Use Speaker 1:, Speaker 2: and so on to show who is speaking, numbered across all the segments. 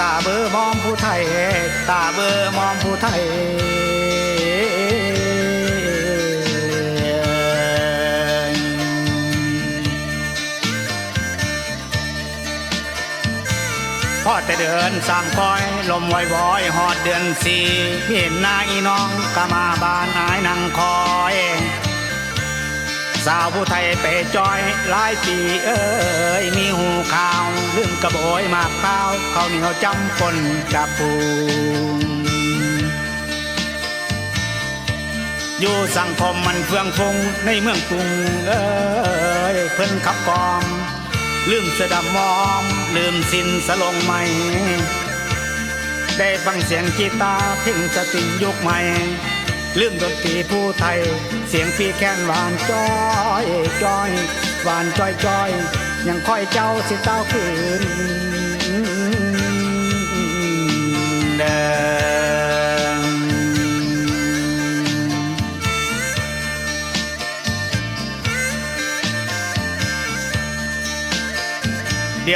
Speaker 1: ตาเบ้อมองผู้ไทย ตาเบอร์มองผู้ไทยพอแต่เดินสางคอยลมวอยวอยหอดเดือนสี่เห็นหน้าอีน้องก็มาบ้านนายนั่งคอย สาวผู้ไทยไปจอยหลายปีเอ้ยมีหูข่าวลืมกระโบยมากข้าวเขาวเหนียวจำปนกับปูอยู่สังคมมันเฟื่องฟงในเมืองกรุงเอ้ยเพิ่นขับกอง ลืมเสอดำมอม ลืมสินสลงใหม่ ได้ฟังเสียงกีตาร์เพลงสติงยุคใหม่ ลืมดนตรีผู้ไทย เสียงพี่แค้นหวานจ้อยจ้อย หวานจ้อยจ้อย ยังคอยเจ้าสิเต้าคืน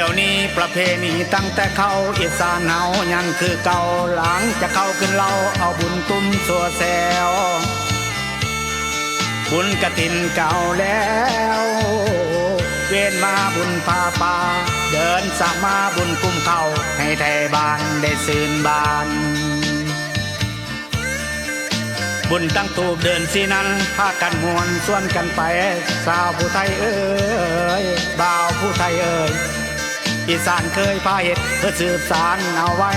Speaker 1: ดี๋ยวนี้ประเพณีตั้งแต่เข้าอีสานเฮายังคือเก่าหลังจะเข้าขึ้นเราเอาบุญตุ้มสัวแซวบุญกระตินเก่าแล้ว เวียนมาบุญพาป่าเดินสามมาบุญกุ้มเข้าให้ไทยบ้านได้ซื่นบานบุญตั้งตูบเดินสีนั้นพากันมวนส่วนกันไป สาวผู้ไทยเอ้ยบ่าวผู้ไทยเอ้ย อีสานเคยพาเห็ดเพื่อสืบสารเอาไว้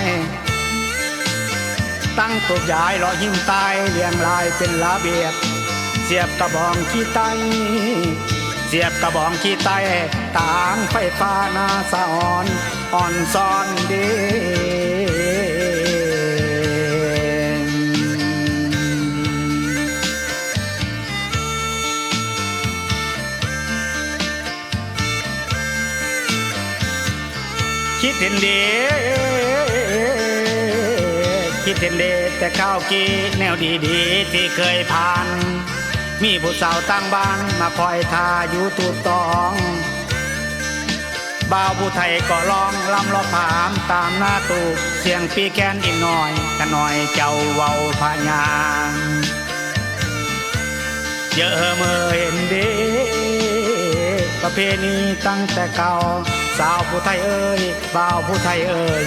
Speaker 1: ตั้งตูบยายรอหิ้มตายเลี้ยงลายเป็นระเบียบ เสียบกระบองขี้ไตเสียบกระบองขี้ไตต่างไฟฟ้านาสะอ่อนอ่อนซ้อนเดี ดเห็นเดคิดเห็นเดแต่ข้าวกีแนวดีๆที่เคยผ่าน มีผู้สาวตั้งบ้านมาคอยทาอยู่ถูกตองบ่าวผู้ไทยก็ร้องลำรอผามตามหน้าตูกเสียงปีแคนอีกหน่อยกันหน่อยเจ้าเว้าพญางเยอะเมื่อเห็นเดประเพณีตั้งแต่เก่า สาวผู้ไทยเอ่ยบ่าวผู้ไทยเอ่ย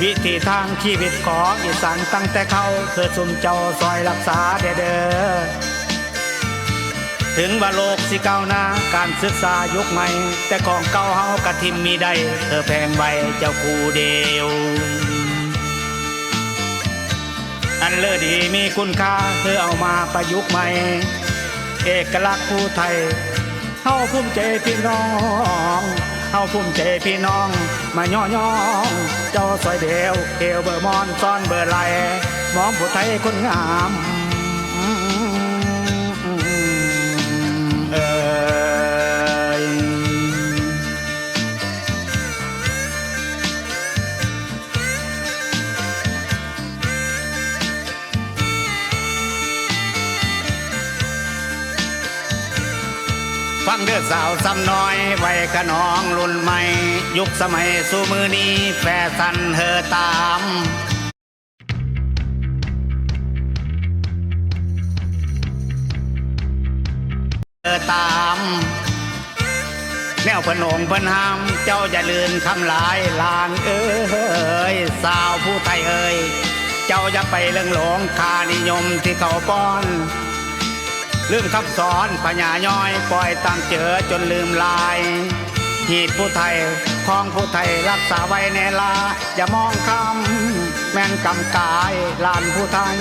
Speaker 1: วิธีทางชีวิตของอีสานตั้งแต่เขาเพื่อสุมเจ้าซอยรักษาเด้อเด้อถึงว่าโลกสิเก้าวหน้าการศึกษายุคใหม่ แต่ของเก่าเฮากะทิมมีได้เธอแพงไว้เจ้าคูเดียวอันเลอดีมีคุณค่าเธอเอามาประยุกต์ใหม่ เอกลักษณ์ผู้ไทยเฮาภูมิใจพี่น้อง เฮาภูมิใจพี่น้อง มาย่อย่องเจ้าซอยเดียวเอวเบอร์มอนซ้อนเบอร์ไหลมองผู้ไทยคนงาม ฟังเด้อสาวซ้ำน้อยไว้ขน้องรุ่นใหม่ ยุคสมัยสู่มือนี้แฟชั่นเฮอตามเธอตาม แนวพนงพนหามเจ้าอย่าลืนคำหลายลานเอ้ยสาวผู้ไทยเอ้ยเจ้าอย่าไปเรื่องหลงคานิยมที่เขาป้อน ลืมคำสอนพญาย้อยปล่อยตามเจอจนลืมลายหีดผู้ไทยของผู้ไทยรักษาไว้ในลา อย่ามองคำแม่นกำกายลานผู้ไทย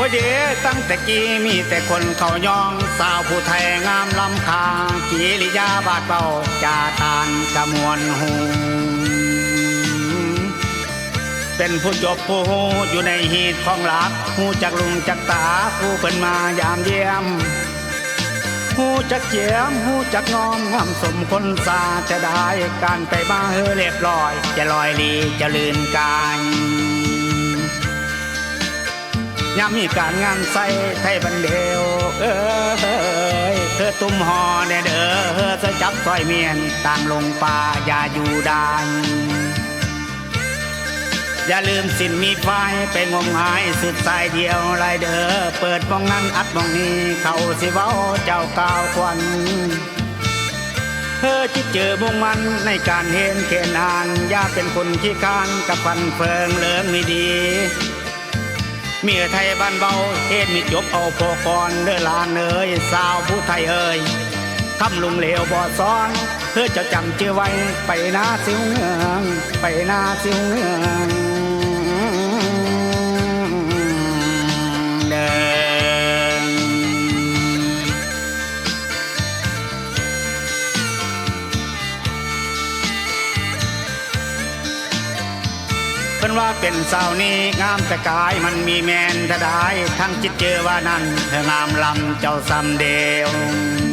Speaker 1: โอ้ยเดตั้งแต่กี้มีแต่คนเขายอง สาวผู้ไทยงามลำคากิริยาบาดเบาจาตานกระมวลหูเป็นผู้จบผู้หูอยู่ในหีดของหลักหูจักลุงจักตาผู้เพิ่นมายามเยี่ยมหูจักเจียมหูจักงอมงามสมคนสาจะได้การไปมาเฮอเรียบร้อย จะลอยลีจะลืนกาย ยามมีการงานใส่ไทยบันเดียวเอ้ยเธอตุ้มหอแน่เด้อเธอจะจับซอยเมียนต่างลงป่าอย่าอยู่ดานอย่าลืมสินมีไฟไปงมหายสุดสายเดียวไรเด้อเปิดมองนั้นอัดมองนี้เขาสิเว้าเจ้าก้าวควันเธอจิตเจอมุ่งมันในการเห็นเขนานอย่าเป็นคนขี้คร้านกับฟันเฟิงเลิงไม่ดี เมียไทยบ้านเบาเฮ็ดมีจบเอาพอกรเด้อลานเอ้ยสาวผู้ไทยเอ้ยคำลุงเหลวบ่ซ้อนเพื่อจะจำเจอไว้ไปนาสิวเงืองไปนาสิวเงือง เพิ่นว่าเป็นสาวนี้งามแต่กายมันมีแมนทดายทั้งจิตเจอว่านั้นเธองามลำเจ้าซ้ำเดียว